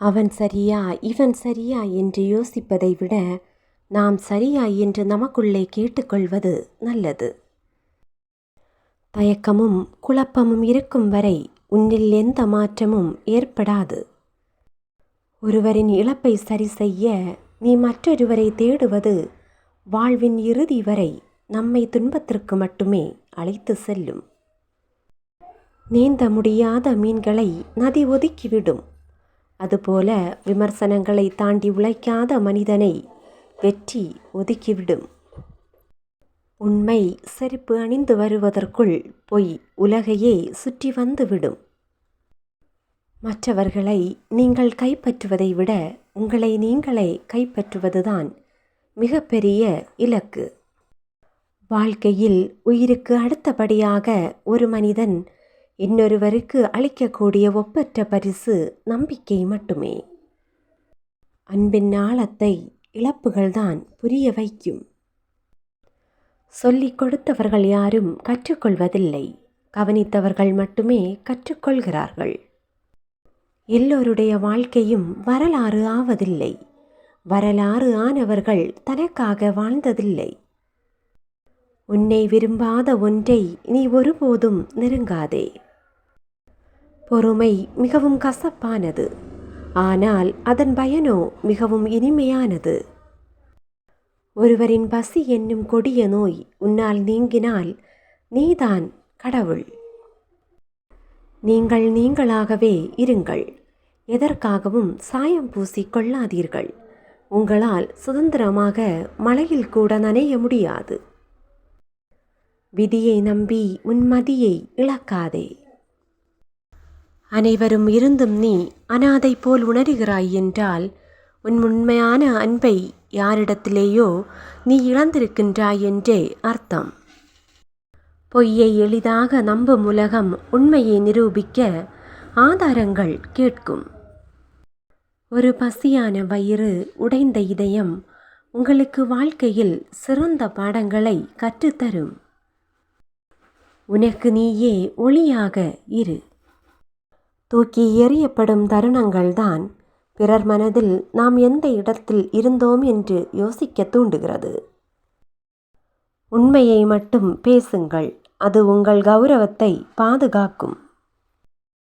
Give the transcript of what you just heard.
அவன் சரியா இவன் சரியா என்று யோசிப்பதை விட நாம் சரியா என்று நமக்குள்ளே கேட்டுக்கொள்வது நல்லது. தயக்கமும் குழப்பமும் இருக்கும் வரை உன்னில் எந்த மாற்றமும் ஏற்படாது. ஒருவரின் இழப்பை சரி செய்ய நீ மற்றொருவரை தேடுவது வாழ்வின் இறுதி வரை நம்மை துன்பத்திற்கு மட்டுமே அழைத்து செல்லும். நீந்த முடியாத மீன்களை நதி ஒதுக்கிவிடும். அதுபோல விமர்சனங்களை தாண்டி உழைக்காத மனிதனை வெற்றி ஒதுக்கிவிடும். உண்மை செருப்பு அணிந்து வருவதற்குள் பொய் உலகையே சுற்றி வந்துவிடும். மற்றவர்களை நீங்கள் கைப்பற்றுவதை விட உங்களை நீங்களே கைப்பற்றுவதுதான் மிகப்பெரிய இலக்கு. வாழ்க்கையில் உயிருக்கு அடுத்தபடியாக ஒரு மனிதன் இன்னொருவருக்கு அளிக்கக்கூடிய ஒப்பற்ற பரிசு நம்பிக்கை மட்டுமே. அன்பின் ஆழத்தை இழப்புகள்தான் புரிய வைக்கும். சொல்லிக் கொடுத்தவர்கள் யாரும் கற்றுக்கொள்வதில்லை. கவனித்தவர்கள் மட்டுமே கற்றுக்கொள்கிறார்கள். எல்லோருடைய வாழ்க்கையும் வரலாறு ஆவதில்லை. வரலாறு ஆனவர்கள் தனக்காக வாழ்ந்ததில்லை. உன்னை விரும்பாத ஒன்றை நீ ஒருபோதும் நெருங்காதே. பொறுமை மிகவும் கசப்பானது. ஆனால் அதன் பயனோ மிகவும் இனிமையானது. ஒருவரின் பசி என்னும் கொடிய நோய் உன்னால் நீங்கினால் நீதான் கடவுள். நீங்கள் நீங்களாகவே இருங்கள். எதற்காகவும் சாயம் பூசி கொள்ளாதீர்கள். உங்களால் சுதந்திரமாக மழையில் கூட நனைய முடியாது. விதியை நம்பி உன் மதியை இழக்காதே. அனைவரும் இருந்தும் நீ அனாதை போல் உணர்கிறாய் என்றால் உன் உண்மையான அன்பை யாரிடத்திலேயோ நீ இழந்திருக்கின்றாய் என்றே அர்த்தம். பொய்யை எளிதாக நம்பும் உலகம் உண்மையை நிரூபிக்க ஆதாரங்கள் கேட்கும். ஒரு பசியான வயிறு உடைந்த இதயம் உங்களுக்கு வாழ்க்கையில் சிறந்த பாடங்களை கற்றுத்தரும். உனக்கு நீயே ஒளியாக இரு. தூக்கி எறியப்படும் தருணங்கள்தான். பிறர் மனதில் நாம் எந்த இடத்தில் இருந்தோம் என்று யோசிக்க தூண்டுகிறது. உண்மையை மட்டும் பேசுங்கள். அது உங்கள் கௌரவத்தை பாதுகாக்கும்.